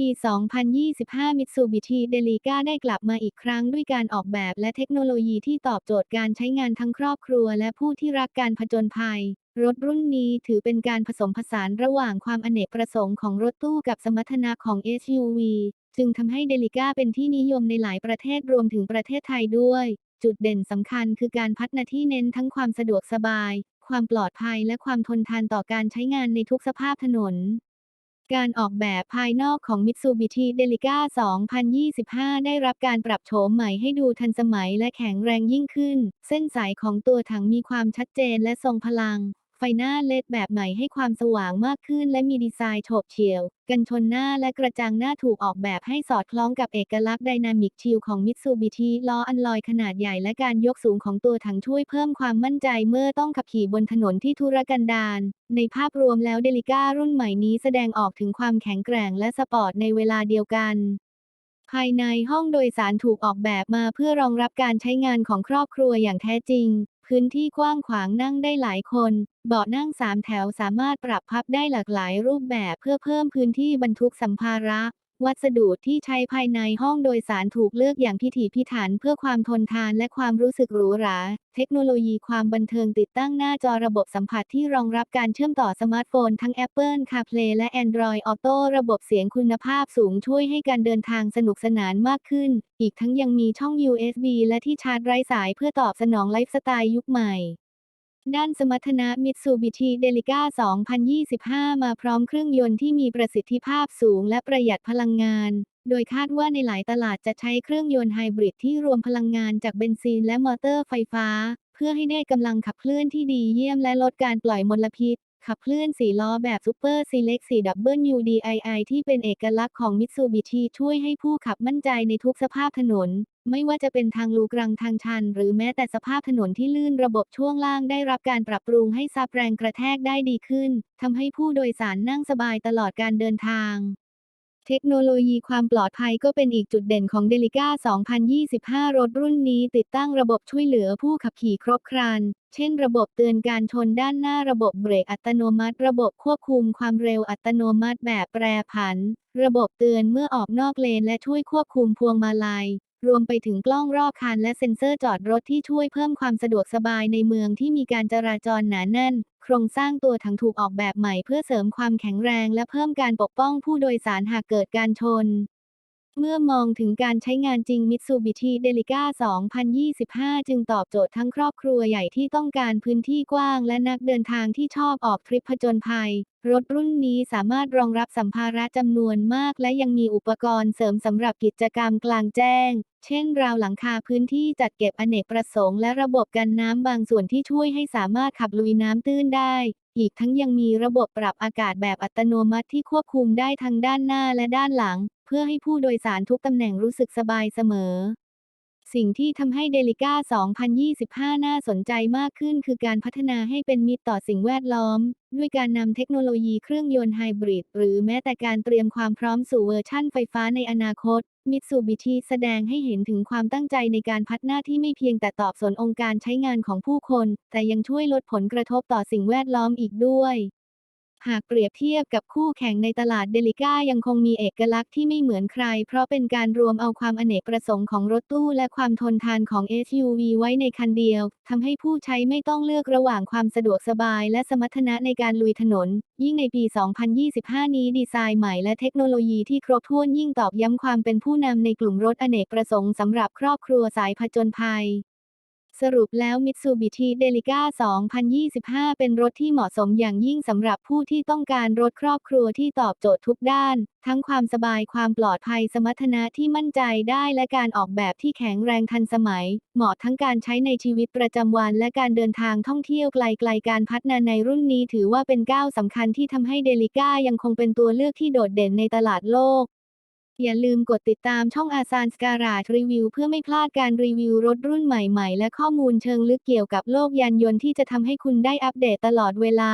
ปี 2025 Mitsubishi Delica ได้กลับมาอีกครั้งด้วยการออกแบบและเทคโนโลยีที่ตอบโจทย์การใช้งานทั้งครอบครัวและผู้ที่รักการผจญภัย รถรุ่นนี้ถือเป็นการผสมผสานระหว่างความอเนกประสงค์ของรถตู้กับสมรรถนะของ SUV จึงทำให้เดลิก้าเป็นที่นิยมในหลายประเทศรวมถึงประเทศไทยด้วย จุดเด่นสำคัญคือการพัฒนาที่เน้นทั้งความสะดวกสบาย ความปลอดภัยและความทนทานต่อการใช้งานในทุกสภาพถนน การออกแบบภายนอกของ Mitsubishi Delica 2025 ได้รับการปรับโฉมใหม่ให้ดูทันสมัยและแข็งแรงยิ่งขึ้น เส้นสายของตัวถังมีความชัดเจนและทรงพลัง ไฟหน้าเลดแบบใหม่ให้ความสว่างมากขึ้น และมีดีไซน์โฉบเฉี่ยว กันชนหน้าและกระจังหน้าถูกออกแบบให้สอดคล้องกับเอกลักษณ์ไดนามิกชิลของ Mitsubishi ล้ออันลอยขนาดใหญ่และการยกสูงของตัวถังช่วยเพิ่มความมั่นใจเมื่อต้องขับขี่บนถนนที่ทุรกันดารในภาพรวมแล้วเดลิก้ารุ่นใหม่นี้แสดงออกถึงความแข็งแกร่งและสปอร์ตในเวลาเดียวกันภายในห้องโดยสารถูกออกแบบมาเพื่อรองรับการใช้งานของครอบครัวอย่างแท้จริง พื้นที่กว้างขวางนั่งได้หลายคน เบาะนั่งสามแถวสามารถปรับพับได้หลากหลายรูปแบบเพื่อเพิ่มพื้นที่บรรทุกสัมภาระ วัสดุที่ใช้ภายในห้องโดยสารถูกเลือกอย่างพิถีพิถันเพื่อความทนทานและความรู้สึกหรูหรา เทคโนโลยีความบันเทิงติดตั้งหน้าจอระบบสัมผัสที่รองรับการเชื่อมต่อสมาร์ทโฟนทั้ง Apple CarPlay และ Android Auto ระบบเสียงคุณภาพสูงช่วยให้การเดินทางสนุกสนานมากขึ้น อีกทั้งยังมีช่อง USB และที่ชาร์จไร้สายเพื่อตอบสนองไลฟ์สไตล์ยุคใหม่ ด้านสมรรถนะ Mitsubishi Delica 2025 มาพร้อมเครื่องยนต์ที่มีประสิทธิภาพสูงและประหยัดพลังงาน โดยคาดว่าในหลายตลาดจะใช้เครื่องยนต์ไฮบริดที่รวมพลังงานจากเบนซินและมอเตอร์ไฟฟ้า เพื่อให้ได้กำลังขับเคลื่อนที่ดีเยี่ยมและลดการปล่อยมลพิษ ขับเคลื่อนสีล้อแบบ Super Select 4 WDII ที่เป็นเอกลักษณ์ของ Mitsubishi ช่วยให้ผู้ขับมั่นใจในทุกสภาพถนน ไม่ว่าจะเป็นทางลูกรังทางชัน หรือแม้แต่สภาพถนนที่ลื่นระบบช่วงล่างได้รับการปรับปรุงให้ซับแรงกระแทกได้ดีขึ้นทำให้ผู้โดยสารนั่งสบายตลอดการเดินทาง เทคโนโลยีความปลอดภัยก็เป็นอีกจุดเด่นของ Delica 2025 รถรุ่นนี้ติดตั้งระบบช่วยเหลือผู้ขับขี่ครบครัน เช่นระบบเตือนการชนด้านหน้าระบบเบรกอัตโนมัติ ระบบควบคุมความเร็วอัตโนมัติแบบแปรผัน ระบบเตือนเมื่อออกนอกเลนและช่วยควบคุมพวงมาลัย รวมไปถึงกล้องรอบคันและเซ็นเซอร์จอดรถที่ช่วยเพิ่มความสะดวกสบายในเมืองที่มีการจราจรหนาแน่น โครงสร้างตัวถังถูกออกแบบใหม่เพื่อเสริมความแข็งแรงและเพิ่มการปกป้องผู้โดยสารหากเกิดการชน เมื่อมองถึงการใช้งานจริง Mitsubishi Delica 2025 จึงตอบโจทย์ทั้งครอบครัวใหญ่ที่ต้องการพื้นที่กว้างและนักเดินทางที่ชอบออกทริปผจญภัย รถรุ่นนี้สามารถรองรับสัมภาระจำนวนมาก และยังมีอุปกรณ์เสริมสำหรับกิจกรรมกลางแจ้ง เช่น ราวหลังคาพื้นที่จัดเก็บอเนกประสงค์และระบบกันน้ำบางส่วนที่ช่วยให้สามารถขับลุยน้ำตื้นได้อีกทั้งยังมีระบบปรับอากาศแบบอัตโนมัติที่ควบคุมได้ทั้งด้านหน้าและด้านหลัง พื่อให้ผู้โดยสารทุกตำแหน่งรู้สึกสบายเสมอ สิ่งที่ทำให้เดลิก้า 2025 น่าสนใจมากขึ้นคือการพัฒนาให้เป็นมิตรต่อสิ่งแวดล้อม ด้วยการนำเทคโนโลยีเครื่องยนต์ไฮบริดหรือแม้แต่การเตรียมความพร้อมสู่เวอร์ชั่นไฟฟ้าในอนาคตมิตซูบิชิแสดงให้เห็นถึงความตั้งใจในการพัฒนาที่ไม่เพียงแต่ตอบสนองค์การใช้งานของผู้คน แต่ยังช่วยลดผลกระทบต่อสิ่งแวดล้อมอีกด้วย หากเปรียบเทียบกับคู่แข่งในตลาดเดลิก้ายังคงมีเอกลักษณ์ที่ไม่เหมือนใคร เพราะเป็นการรวมเอาความอเนกประสงค์ของรถตู้และความทนทานของ SUV ไว้ในคันเดียวทำให้ผู้ใช้ไม่ต้องเลือกระหว่างความสะดวกสบาย และสมรรถนะในการลุยถนน ยิ่งในปี 2025 นี้ดีไซน์ใหม่และเทคโนโลยีที่ครบถ้วนยิ่งตอกย้ำความเป็นผู้นำในกลุ่มรถอเนกประสงค์สำหรับครอบครัวสายผจญภัย สรุปแล้ว Mitsubishi Delica 2025 เป็นรถที่เหมาะสมอย่างยิ่งสำหรับผู้ที่ต้องการรถครอบครัวที่ตอบโจทย์ทุกด้าน ทั้งความสบายความปลอดภัยสมรรถนะที่มั่นใจได้และการออกแบบที่แข็งแรงทันสมัย เหมาะทั้งการใช้ในชีวิตประจำวันและการเดินทางท่องเที่ยวไกลๆการพัฒนาในรุ่นนี้ถือว่าเป็นก้าวสำคัญที่ทำให้เดลิก้ายังคงเป็นตัวเลือกที่โดดเด่นในตลาดโลก อย่าลืมกดติดตามช่องอาซานสการาดรีวิวเพื่อไม่พลาดการรีวิวรถรุ่นใหม่ๆ และข้อมูลเชิงลึกเกี่ยวกับโลกยานยนต์ที่จะทำให้คุณได้อัปเดตตลอดเวลา